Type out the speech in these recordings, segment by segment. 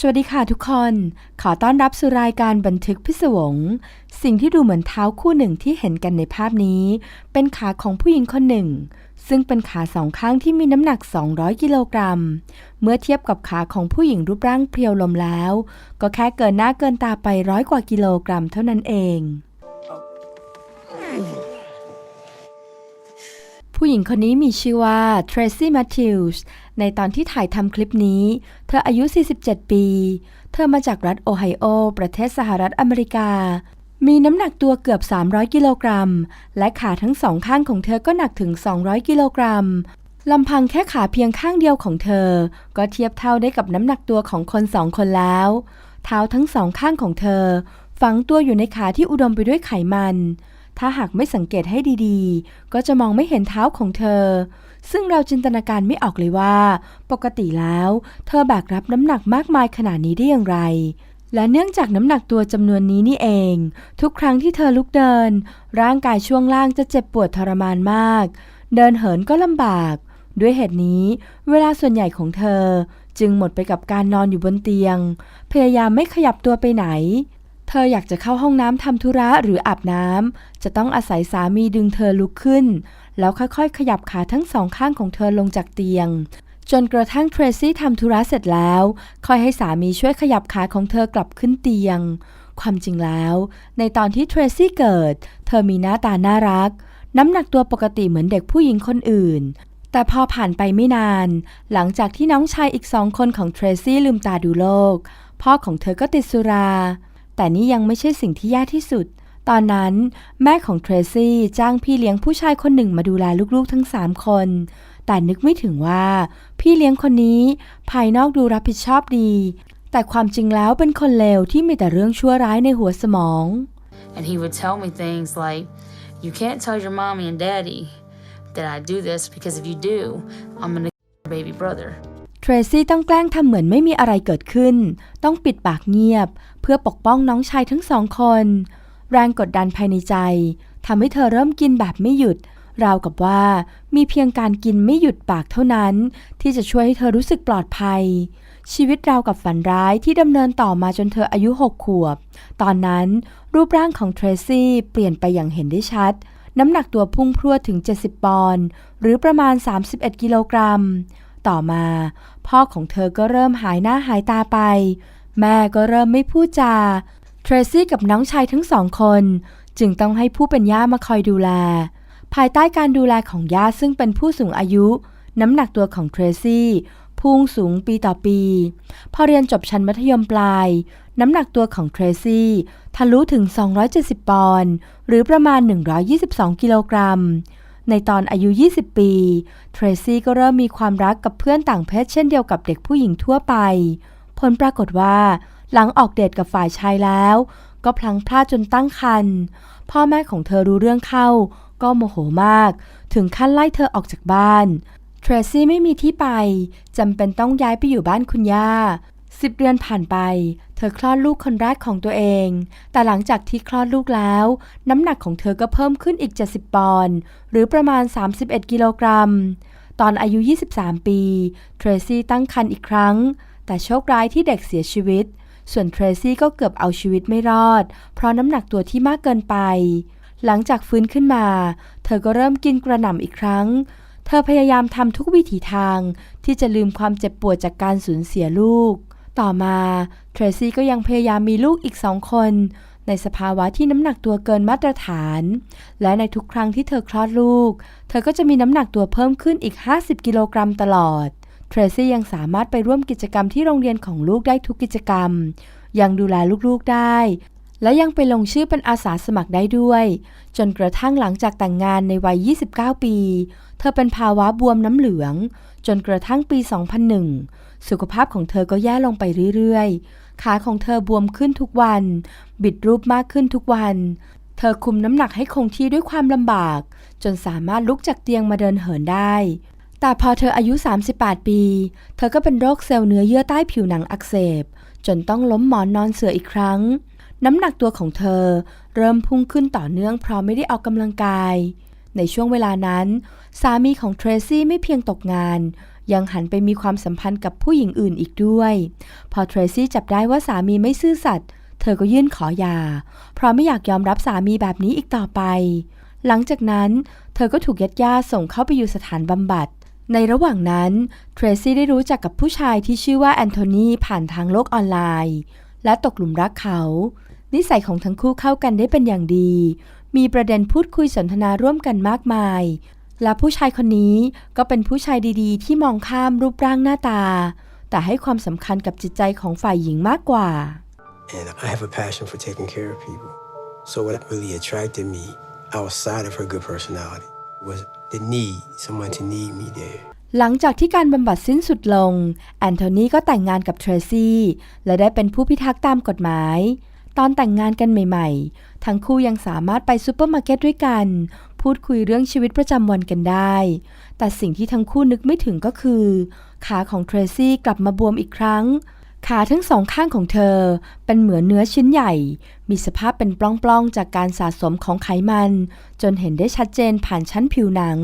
สวัสดีค่ะทุกคน ขอต้อนรับสู่รายการบันทึกพิศวง สิ่งที่ดูเหมือนเท้าคู่หนึ่งที่เห็นกันในภาพนี้ เป็นขาของผู้หญิงคนหนึ่ง ซึ่งเป็นขาสองข้างที่มีน้ำหนัก 200 กิโลกรัม เมื่อเทียบกับขาของผู้หญิงรูปร่างเพรียวลมแล้ว ก็แค่เกินหน้าเกินตาไปร้อยกว่ากิโลกรัมเท่านั้นเอง ผู้หญิงคนนี้มีชื่อว่า Tracy Matthews ในตอนที่ถ่ายทำคลิปนี้ เธออายุ 47 ปี เธอมาจากรัฐโอไฮโอ ประเทศสหรัฐอเมริกา มีน้ำหนักตัวเกือบ 300 กิโลกรัม และขาทั้งสองข้างของเธอก็หนักถึง 200 กิโลกรัมลำพังแค่ขาเพียงข้างเดียวของเธอ ก็เทียบเท่าได้กับน้ำหนักตัวของคนสองคนแล้ว เท้าทั้งสองข้างของเธอ ฝังตัวอยู่ในขาที่อุดมไปด้วยไขมัน ถ้าหากไม่สังเกตให้ดีๆ ก็จะมองไม่เห็นเท้าของเธอ ซึ่งเราจินตนาการไม่ออกเลยว่า ปกติแล้ว เธอแบกรับน้ำหนักมากมายขนาดนี้ได้อย่างไร และเนื่องจากน้ำหนักตัวจำนวนนี้นี่เอง ทุกครั้งที่เธอลุกเดิน ร่างกายช่วงล่างจะเจ็บปวดทรมานมาก เดินเหินก็ลำบาก ด้วยเหตุนี้ เวลาส่วนใหญ่ของเธอ จึงหมดไปกับการนอนอยู่บนเตียง พยายามไม่ขยับตัวไปไหน เธออยากจะเข้าห้องน้ำทำธุระหรืออาบน้ำ จะต้องอาศัยสามีดึงเธอลุกขึ้น แล้วค่อยๆ ขยับขาทั้งสองข้างของเธอลงจากเตียง จนกระทั่งเทรซี่ทำธุระเสร็จแล้ว ค่อยให้สามีช่วยขยับขาของเธอกลับขึ้นเตียง ความจริงแล้ว ในตอนที่เทรซี่เกิด เธอมีหน้าตาน่ารัก น้ำหนักตัวปกติเหมือนเด็กผู้หญิงคนอื่น แต่พอผ่านไปไม่นาน หลังจากที่น้องชายอีกสองคนของเทรซี่ลืมตาดูโลก พ่อของเธอก็ติดสุรา แต่นี่ยังไม่ใช่สิ่งที่แย่ที่สุด ตอนนั้นแม่ของเทรซี่จ้างพี่เลี้ยงผู้ชายคนหนึ่งมาดูแลลูกๆทั้งสามคน แต่นึกไม่ถึงว่า พี่เลี้ยงคนนี้ภายนอกดูรับผิดชอบดี แต่ความจริงแล้วเป็นคนเลวที่มีแต่เรื่องชั่วร้ายในหัวสมอง And he would tell me things like, You can't tell your mommy and daddy that I do this because if you do, I'm gonna your baby brother. เทรซี่ต้องแกล้งทำเหมือนไม่มีอะไรเกิดขึ้น ต้องปิดปากเงียบเพื่อปกป้องน้องชายทั้งสองคน แรงกดดันภายในใจทำให้เธอเริ่มกินแบบไม่หยุด ราวกับว่ามีเพียงการกินไม่หยุดปากเท่านั้น ที่จะช่วยให้เธอรู้สึกปลอดภัย ชีวิตราวกับฝันร้ายที่ดำเนินต่อมาจนเธออายุ 6 ขวบ ตอนนั้นรูปร่างของเทรซี่เปลี่ยนไปอย่างเห็นได้ชัด น้ำหนักตัวพุ่งพรวดถึง 70 ปอนด์หรือประมาณ 31 กิโลกรัม ต่อมา พ่อของเธอก็เริ่มหายหน้าหายตาไป แม่ก็เริ่มไม่พูดจา เทรซี่กับน้องชายทั้งสองคน จึงต้องให้ผู้เป็นย่ามาคอยดูแล ภายใต้การดูแลของย่าซึ่งเป็นผู้สูงอายุ น้ำหนักตัวของเทรซี่พุ่งสูงปีต่อปี พอเรียนจบชั้นมัธยมปลาย น้ำหนักตัวของเทรซี่ทะลุถึง 270 ปอนด์หรือประมาณ 122 กิโลกรัม ในตอนอายุ 20 ปี เทรซี่ก็เริ่มมีความรักกับเพื่อนต่างเพศเช่นเดียวกับเด็กผู้หญิงทั่วไป ผลปรากฏว่า หลังออกเดทกับฝ่ายชายแล้ว ก็พลังพลาดจนตั้งครรภ์พ่อแม่ของเธอรู้เรื่องเข้า ก็โมโหมาก ถึงขั้นไล่เธอออกจากบ้านเทรซี่ไม่มีที่ไปจำเป็นต้องย้ายไปอยู่บ้านคุณย่าสิบเดือนผ่านไป เธอคลอดลูกคนแรกของตัวเอง แต่หลังจากที่คลอดลูกแล้ว น้ำหนักของเธอก็เพิ่มขึ้นอีก 70 ปอนด์ หรือประมาณ 31 กิโลกรัม ตอนอายุ 23 ปี เทรซี่ตั้งครรภ์อีกครั้ง แต่โชคร้ายที่เด็กเสียชีวิต ส่วนเทรซี่ก็เกือบเอาชีวิตไม่รอด เพราะน้ำหนักตัวที่มากเกินไป หลังจากฟื้นขึ้นมา เธอก็เริ่มกินกระหน่ำอีกครั้ง เธอพยายามทำทุกวิถีทางที่จะลืมความเจ็บปวดจากการสูญเสียลูก ต่อมาเทรซี่ก็ยังพยายามมีลูกอีกสองคน ในสภาวะที่น้ำหนักตัวเกินมาตรฐาน และในทุกครั้งที่เธอคลอดลูก เธอก็จะมีน้ำหนักตัวเพิ่มขึ้นอีก 50 กิโลกรัมตลอด เทรซี่ยังสามารถไปร่วมกิจกรรมที่โรงเรียนของลูกได้ทุกกิจกรรม ยังดูแลลูกๆได้ และยังไปลงชื่อเป็นอาสาสมัครได้ด้วย จนกระทั่งหลังจากแต่งงานในวัย 29 ปี เธอเป็นภาวะบวมน้ำเหลือง จนกระทั่งปี 2001 สุขภาพของเธอก็แย่ลงไปเรื่อยๆ ขาของเธอบวมขึ้นทุกวัน บิดรูปมากขึ้นทุกวัน เธอคุมน้ำหนักให้คงที่ด้วยความลำบาก จนสามารถลุกจากเตียงมาเดินเหินได้ แต่พอเธออายุ 38 ปี เธอก็เป็นโรคเซลล์เนื้อเยื่อใต้ผิวหนังอักเสบ จนต้องล้มหมอนนอนเสืออีกครั้ง น้ำหนักตัวของเธอเริ่มพุ่งขึ้นต่อเนื่องเพราะไม่ได้ออกกำลังกาย ในช่วงเวลานั้น สามีของเทรซี่ไม่เพียงตกงาน ยังหันไปมีความสัมพันธ์กับผู้หญิงอื่นอีกด้วย พอเทรซี่จับได้ว่าสามีไม่ซื่อสัตย์เธอก็ยื่นขอหย่าเพราะไม่อยากยอมรับสามีแบบนี้อีกต่อไป หลังจากนั้น เธอก็ถูกญาติญาส่งเข้าไปอยู่สถานบำบัด ในระหว่างนั้น เทรซี่ได้รู้จักกับผู้ชายที่ชื่อว่าแอนโทนีผ่านทางโลกออนไลน์ และตกหลุมรักเขา นิสัยของทั้งคู่เข้ากันได้เป็นอย่างดี มีประเด็นพูดคุยสนทนาร่วมกันมากมาย และผู้ชายคนนี้ก็เป็นผู้ชายดีๆ ที่มองข้ามรูปร่างหน้าตา แต่ให้ความสำคัญกับจิตใจของฝ่ายหญิงมากกว่า And I have a passion for taking care of people. So what really attracted me outside of her good personality was the need, someone to need me there. หลังจากที่การบำบัดสิ้นสุดลง แอนโทนีก็แต่งงานกับเทรซี่ และได้เป็นผู้พิทักษ์ตามกฎหมาย ตอนแต่งงานกันใหม่ๆ ทั้งคู่ยังสามารถไปซูเปอร์มาร์เก็ตด้วยกัน พูดคุยเรื่องชีวิตประจำวันกันได้ แต่สิ่งที่ทั้งคู่นึกไม่ถึงก็คือ ขาของเทรซี่กลับมาบวมอีกครั้ง ขาทั้งสองข้างของเธอเป็นเหมือนเนื้อชิ้นใหญ่ มีสภาพเป็นปล้องๆ จากการสะสมของไขมัน จนเห็นได้ชัดเจนผ่านชั้นผิวหนัง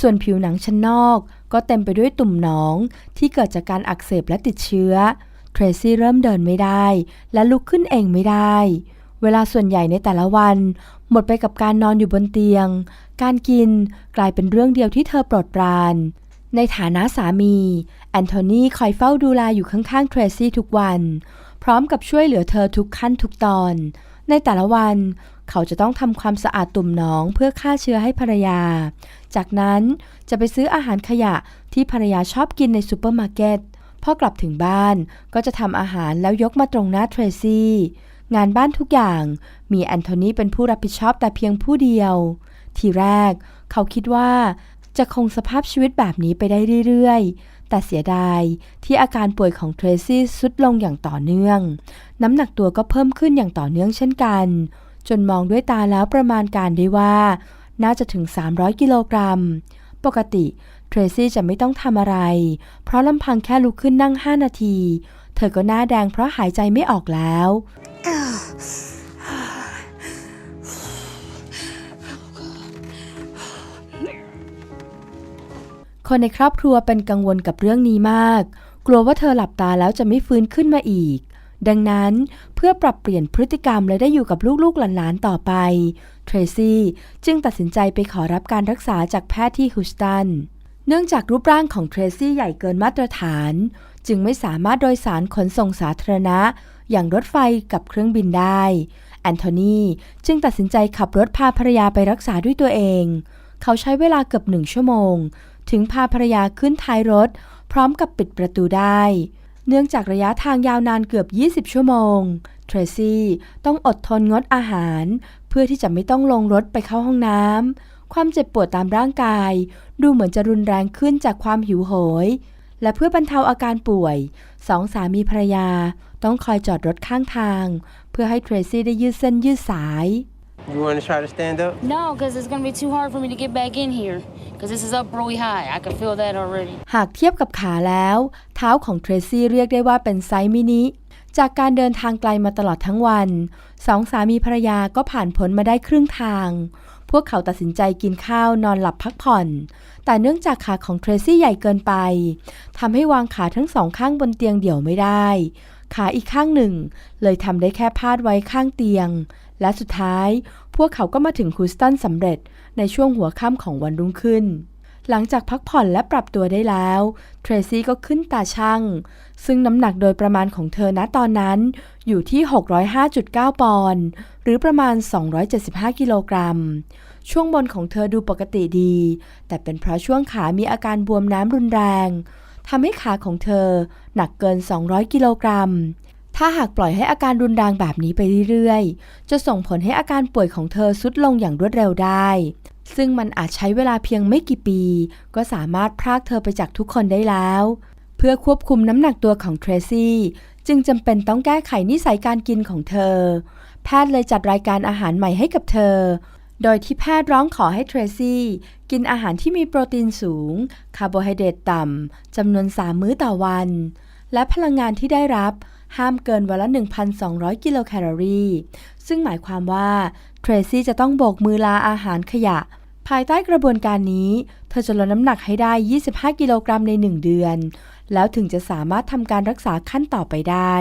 ส่วนผิวหนังชั้นนอก ก็เต็มไปด้วยตุ่มหนอง ที่เกิดจากการอักเสบและติดเชื้อ เทรซี่เริ่มเดินไม่ได้ และลุกขึ้นเองไม่ได้ เวลาส่วนใหญ่ในแต่ละวัน หมดไปกับการนอนอยู่บนเตียง การกินกลายเป็นเรื่องเดียวที่เธอโปรดปราน ในฐานะสามี แอนโทนีคอยเฝ้าดูแลอยู่ข้างๆเทรซี่ทุกวัน พร้อมกับช่วยเหลือเธอทุกขั้นทุกตอน ในแต่ละวันเขาจะต้องทำความสะอาดตุ่มหนองเพื่อฆ่าเชื้อให้ภรรยา จากนั้นจะไปซื้ออาหารขยะที่ภรรยาชอบกินในซูเปอร์มาร์เก็ต พอกลับถึงบ้านก็จะทำอาหารแล้วยกมาตรงหน้าเทรซี่ งานบ้านทุกอย่างมีแอนโทนีเป็นผู้รับผิดชอบแต่เพียงผู้เดียว ทีแรกเขาคิดว่า จะคงสภาพชีวิตแบบนี้ไปได้เรื่อยๆ แต่เสียดายที่อาการป่วยของเทรซี่สุดลงอย่างต่อเนื่อง น้ำหนักตัวก็เพิ่มขึ้นอย่างต่อเนื่องเช่นกัน จนมองด้วยตาแล้วประมาณการได้ว่า น่าจะถึง 300 กิโลกรัม ปกติเทรซี่จะไม่ต้องทำอะไร เพราะลำพังแค่ลุกขึ้นนั่ง 5 นาที เธอก็หน้าแดงเพราะหายใจไม่ออกแล้ว คนในครอบครัวเป็นกังวลกับเรื่องนี้มาก กลัวว่าเธอหลับตาแล้วจะไม่ฟื้นขึ้นมาอีก ดังนั้นเพื่อปรับเปลี่ยนพฤติกรรมและได้อยู่กับลูกๆหลานๆต่อไป เทรซี่จึงตัดสินใจไปขอรับการรักษาจากแพทย์ที่ฮูสตัน เนื่องจากรูปร่างของเทรซี่ใหญ่เกินมาตรฐาน จึงไม่สามารถโดยสารขนส่งสาธารณะ อย่างรถไฟกับเครื่องบินได้ แอนโทนีจึงตัดสินใจขับรถพาภรรยาไปรักษาด้วยตัวเอง เขาใช้เวลาเกือบหนึ่งชั่วโมง ถึงพาภรรยาขึ้นท้ายรถ พร้อมกับปิดประตูได้ เนื่องจากระยะทางยาวนานเกือบ 20 ชั่วโมง เทรซี่ต้องอดทนงดอาหาร เพื่อที่จะไม่ต้องลงรถไปเข้าห้องน้ำ ความเจ็บปวดตามร่างกาย ดูเหมือนจะรุนแรงขึ้นจากความหิวโหย และเพื่อบรรเทาอาการป่วย สองสามีภรรยาต้องคอยจอดรถข้างทาง เพื่อให้เทรซี่ได้ยืดเส้นยืดสาย You want to try to stand up? No, because it's gonna be too hard for me to get back in here. Because this is up really high. I can feel that already. หากเทียบกับขาแล้ว เท้าของเทรซี่เรียกได้ว่าเป็นไซส์มินิ จากการเดินทางไกลมาตลอดทั้งวัน สองสามีภรรยาก็ผ่านพ้นมาได้ครึ่งทาง พวกเขาตัดสินใจกินข้าวนอนหลับพักผ่อน แต่เนื่องจากขาของเทรซี่ใหญ่เกินไปทำให้วางขาทั้งสองข้างบนเตียงเดี่ยวไม่ได้ ขาอีกข้างหนึ่ง เลยทำได้แค่พาดไว้ข้างเตียง และสุดท้าย พวกเขาก็มาถึงฮูสตันสำเร็จในช่วงหัวค่ำของวันรุ่งขึ้น หลังจากพักผ่อนและปรับตัวได้แล้ว เทรซี่ก็ขึ้นตาช่าง ซึ่งน้ำหนักโดยประมาณของเธอณตอนนั้น อยู่ที่ 605.9 ปอนด์หรือประมาณ 275 กิโลกรัม ช่วงบนของเธอดูปกติดี แต่เป็นเพราะช่วงขามีอาการบวมน้ำรุนแรงทำให้ขาของเธอหนักเกิน 200 กิโลกรัม ถ้าหากปล่อยให้อาการรุนแรงแบบนี้ไปเรื่อยๆ จะส่งผลให้อาการป่วยของเธอทรุดลงอย่างรวดเร็วได้ ซึ่งมันอาจใช้เวลาเพียงไม่กี่ปี ก็สามารถพรากเธอไปจากทุกคนได้แล้ว เพื่อควบคุมน้ำหนักตัวของเทรซี่จึงจำเป็นต้องแก้ไขนิสัยการกินของเธอ แพทย์เลยจัดรายการอาหารใหม่ให้กับเธอ โดยที่แพทย์ร้องขอให้เทรซี่กินอาหารที่มีโปรตีนสูง คาร์โบไฮเดรตต่ำจำนวน3มื้อต่อวัน และพลังงานที่ได้รับ ห้ามเกินวันละ 1,200 กิโลแคลอรี่ ซึ่งหมายความว่าเทรซี่จะต้องโบกมือลาอาหารขยะ ภายใต้กระบวนการนี้ เธอจะลดน้ำหนักให้ได้ 25 กิโลกรัมใน 1 เดือน แล้วถึงจะสามารถทำการรักษาขั้นต่อไปได้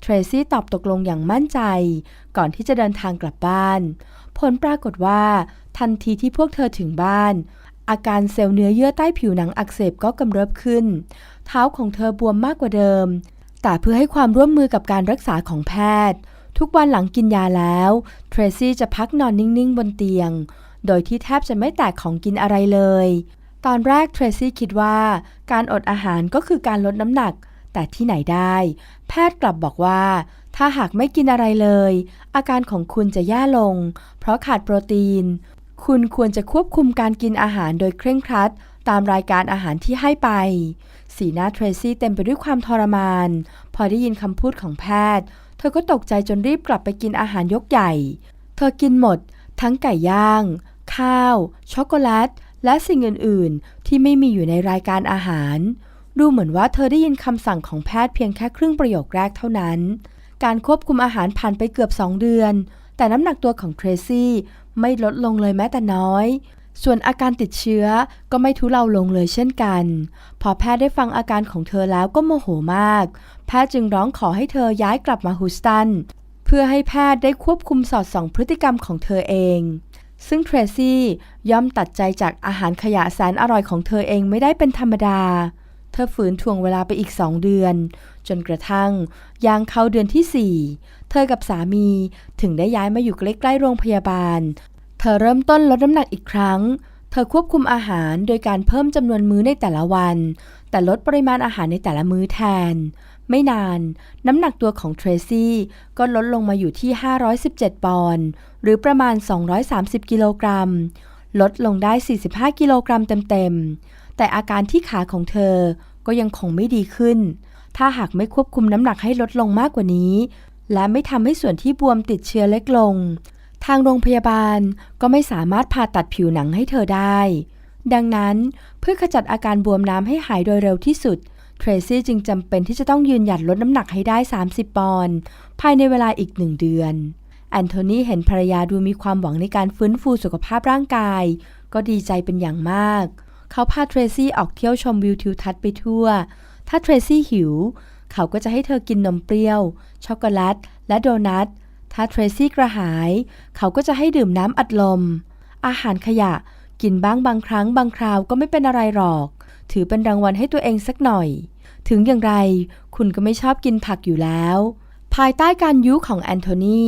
เทรซี่ตอบตกลงอย่างมั่นใจ ก่อนที่จะเดินทางกลับบ้าน ผลปรากฏว่า ทันทีที่พวกเธอถึงบ้าน อาการเซลล์เนื้อเยื่อใต้ผิวหนังอักเสบก็กำเริบขึ้น เท้าของเธอบวมมากกว่าเดิม แต่เพื่อให้ความร่วมมือกับการรักษาของแพทย์ ทุกวันหลังกินยาแล้ว เทรซี่จะพักนอนนิ่ง ๆ บนเตียง โดยที่แทบจะไม่แตกของกินอะไรเลย ตอนแรกเทรซี่คิดว่าการอดอาหารก็คือการลดน้ำหนัก แต่ที่ไหนได้ แพทย์กลับบอกว่า ถ้าหากไม่กินอะไรเลย อาการของคุณจะแย่ลง เพราะขาดโปรตีน คุณควรจะควบคุมการกินอาหารโดยเคร่งครัด ตามรายการอาหารที่ให้ไป สีหน้าเทรซี่เต็มไปด้วยความทรมาน พอได้ยินคำพูดของแพทย์ เธอก็ตกใจจนรีบกลับไปกินอาหารยกใหญ่ เธอกินหมด ทั้งไก่ย่าง ข้าว ช็อกโกแลต และสิ่งอื่น ๆ ที่ไม่มีอยู่ในรายการอาหาร ดูเหมือนว่าเธอได้ยินคำสั่งของแพทย์เพียงแค่ครึ่งประโยคแรกเท่านั้น การควบคุมอาหารผ่านไปเกือบ2เดือน แต่น้ำหนักตัวของเทรซี่ไม่ลดลงเลยแม้แต่น้อย ส่วนอาการติดเชื้อก็ไม่ทุเลาลงเลยเช่นกัน พอแพทย์ได้ฟังอาการของเธอแล้วก็โมโหมาก แพทย์จึงร้องขอให้เธอย้ายกลับมาฮูสตัน เพื่อให้แพทย์ได้ควบคุมสอดส่องพฤติกรรมของเธอเอง ซึ่งเทรซี่ย่อมตัดใจจากอาหารขยะแสนอร่อยของเธอเองไม่ได้เป็นธรรมดา เธอฝืนทวงเวลาไปอีกสองเดือน จนกระทั่งยางเข้าเดือนที่ 4 เธอกับสามีถึงได้ย้ายมาอยู่ใกล้ๆโรงพยาบาล เธอเริ่มต้นลดน้ำหนักอีกครั้ง เธอควบคุมอาหารโดยการเพิ่มจำนวนมื้อในแต่ละวัน แต่ลดปริมาณอาหารในแต่ละมื้อแทน ไม่นาน น้ำหนักตัวของเทรซี่ก็ลดลงมาอยู่ที่ 517 ปอนด์หรือประมาณ 230 กิโลกรัม ลดลงได้ 45 กิโลกรัมเต็มๆ แต่อาการที่ขาของเธอก็ยังคงไม่ดีขึ้น ถ้าหากไม่ควบคุมน้ำหนักให้ลดลงมากกว่านี้ และไม่ทำให้ส่วนที่บวมติดเชื้อเล็กลง ทางโรงพยาบาลก็ไม่สามารถผ่าตัดผิวหนังให้เธอได้ ดังนั้นเพื่อขจัดอาการบวมน้ำให้หายโดยเร็วที่สุด เทรซี่จึงจำเป็นที่จะต้องยืนหยัดลดน้ำหนักให้ได้ 30 ปอนด์ภายในเวลาอีกหนึ่งเดือน แอนโทนีเห็นภรรยาดูมีความหวังในการฟื้นฟูสุขภาพร่างกาย ก็ดีใจเป็นอย่างมาก เขาพาเทรซี่ออกเที่ยวชมวิวทิวทัศน์ไปทั่ว ถ้าเทรซี่หิว เขาก็จะให้เธอกินนมเปรี้ยว ช็อกโกแลต และโดนัท ถ้าเทรซี่กระหาย เขาก็จะให้ดื่มน้ำอัดลม อาหารขยะกินบ้างบางครั้งบางคราวก็ไม่เป็นอะไรหรอก ถือเป็นรางวัลให้ตัวเองสักหน่อย ถึงอย่างไรคุณก็ไม่ชอบกินผักอยู่แล้ว ภายใต้การยุของแอนโทนี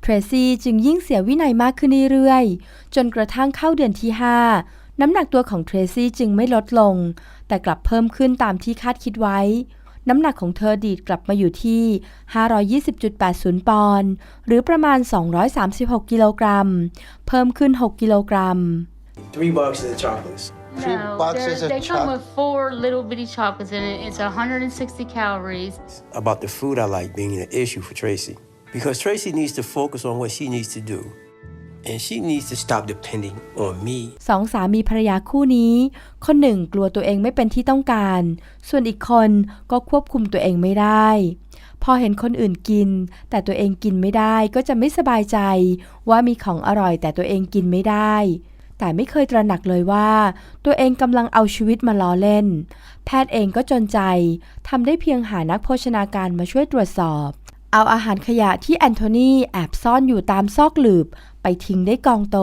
เทรซี่จึงยิ่งเสียวินัยมากขึ้นเรื่อยๆ จนกระทั่งเข้าเดือนที่ 5 น้ำหนักตัวของเทรซี่จึงไม่ลดลง แต่กลับเพิ่มขึ้นตามที่คาดคิดไว้ น้ำหนักของเธอดีดกลับมาอยู่ที่ 520.80 ปอนด์ หรือประมาณ 236 กิโลกรัม เพิ่มขึ้น 6 กิโลกรัม Three boxes of chocolates. Three No, boxes they're- of they come choc- with four little bitty chocolates in it. It's 160 calories. About the food I like being an issue for Tracy. Because Tracy needs to focus on what she needs to do. And she needs to stop depending on me สองสามีภรรยาคู่นี้ คนหนึ่งกลัวตัวเองไม่เป็นที่ต้องการ ส่วนอีกคนก็ควบคุมตัวเองไม่ได้ พอเห็นคนอื่นกิน แต่ตัวเองกินไม่ได้ก็จะไม่สบายใจ ว่ามีของอร่อยแต่ตัวเองกินไม่ได้ แต่ไม่เคยตระหนักเลยว่า ตัวเองกำลังเอาชีวิตมาล้อเล่น แพทย์เองก็จนใจทำได้เพียงหานักโภชนาการมาช่วยตรวจสอบ เอาอาหารขยะที่แอนโทนีแอบซ่อนอยู่ตามซอกหลืบไปทิ้งได้กองโต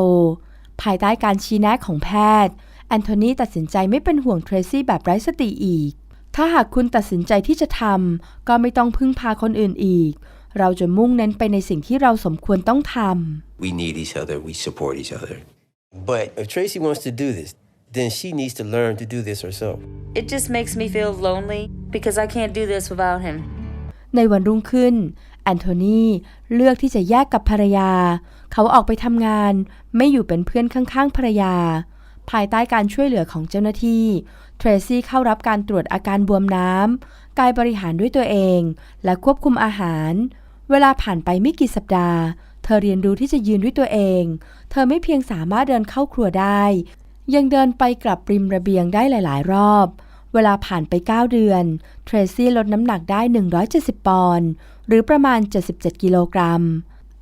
ภายใต้การชี้แนะของแพทย์แอนโทนีตัดสินใจไม่เป็นห่วงเทรซี่แบบไร้สติอีก ถ้าหากคุณตัดสินใจที่จะทำก็ไม่ต้องพึ่งพาคนอื่นอีก เราจะมุ่งเน้นไปในสิ่งที่เราสมควรต้องทำ We need each other. We support each other. But if Tracy wants to do this, then she needs to learn to do this herself. It just makes me feel lonely because I can't do this without him. ในวันรุ่งขึ้น แอนโทนีเลือกที่จะแยกกับภรรยา เขาออกไปทำงานไม่อยู่เป็นเพื่อนข้างๆภรรยา ภายใต้การช่วยเหลือของเจ้าหน้าที่ เทรซี่เข้ารับการตรวจอาการบวมน้ำ กายบริหารด้วยตัวเอง และควบคุมอาหาร เวลาผ่านไปไม่กี่สัปดาห์ เธอเรียนรู้ที่จะยืนด้วยตัวเอง เธอไม่เพียงสามารถเดินเข้าครัวได้ ยังเดินไปกลับริมระเบียงได้หลาย ๆ รอบ เวลาผ่านไป 9 เดือน เทรซี่ลดน้ำหนักได้ 170 ปอนด์ หรือประมาณ 77 กิโลกรัม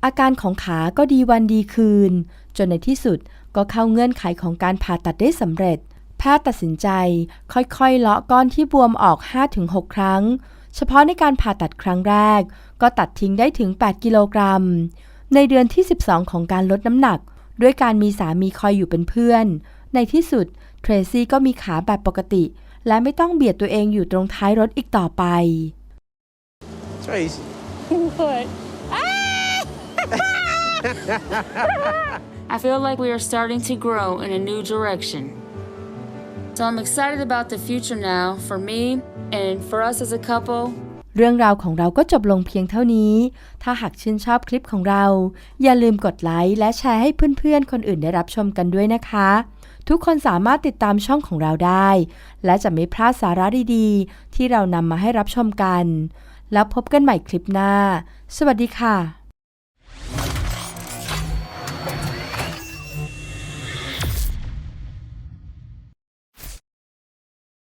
อาการของขาก็ดีวันดีคืน จนในที่สุดก็เข้าเงื่อนไขของการผ่าตัดได้สำเร็จ แพทย์ตัดสินใจค่อยๆ เลาะก้อนที่บวมออก 5-6 ครั้ง เฉพาะในการผ่าตัดครั้งแรก ก็ตัดทิ้งได้ถึง 8 กิโลกรัม ในเดือนที่ 12 ของการลดน้ำหนัก ด้วยการมีสามีคอยอยู่เป็นเพื่อน ในที่สุดเทรซี่ก็มีขาแบบปกติ และไม่ต้องเบียดตัวเองอยู่ตรงท้ายรถอีกต่อไป Tracy. What? I feel like we are starting to grow in a new direction. So I'm excited about the future now for me and for us as a couple. เรื่องราวของเราก็จบลงเพียงเท่านี้ ถ้าหากชื่นชอบคลิปของเรา อย่าลืมกดไลค์และแชร์ให้เพื่อนๆ คนอื่นได้รับชมกันด้วยนะคะ ทุกคนสามารถติดตามช่องของเราได้ และจะไม่พลาดสาระดีๆ ที่เรานำมาให้รับชมกัน แล้วพบกันใหม่คลิปหน้า สวัสดีค่ะ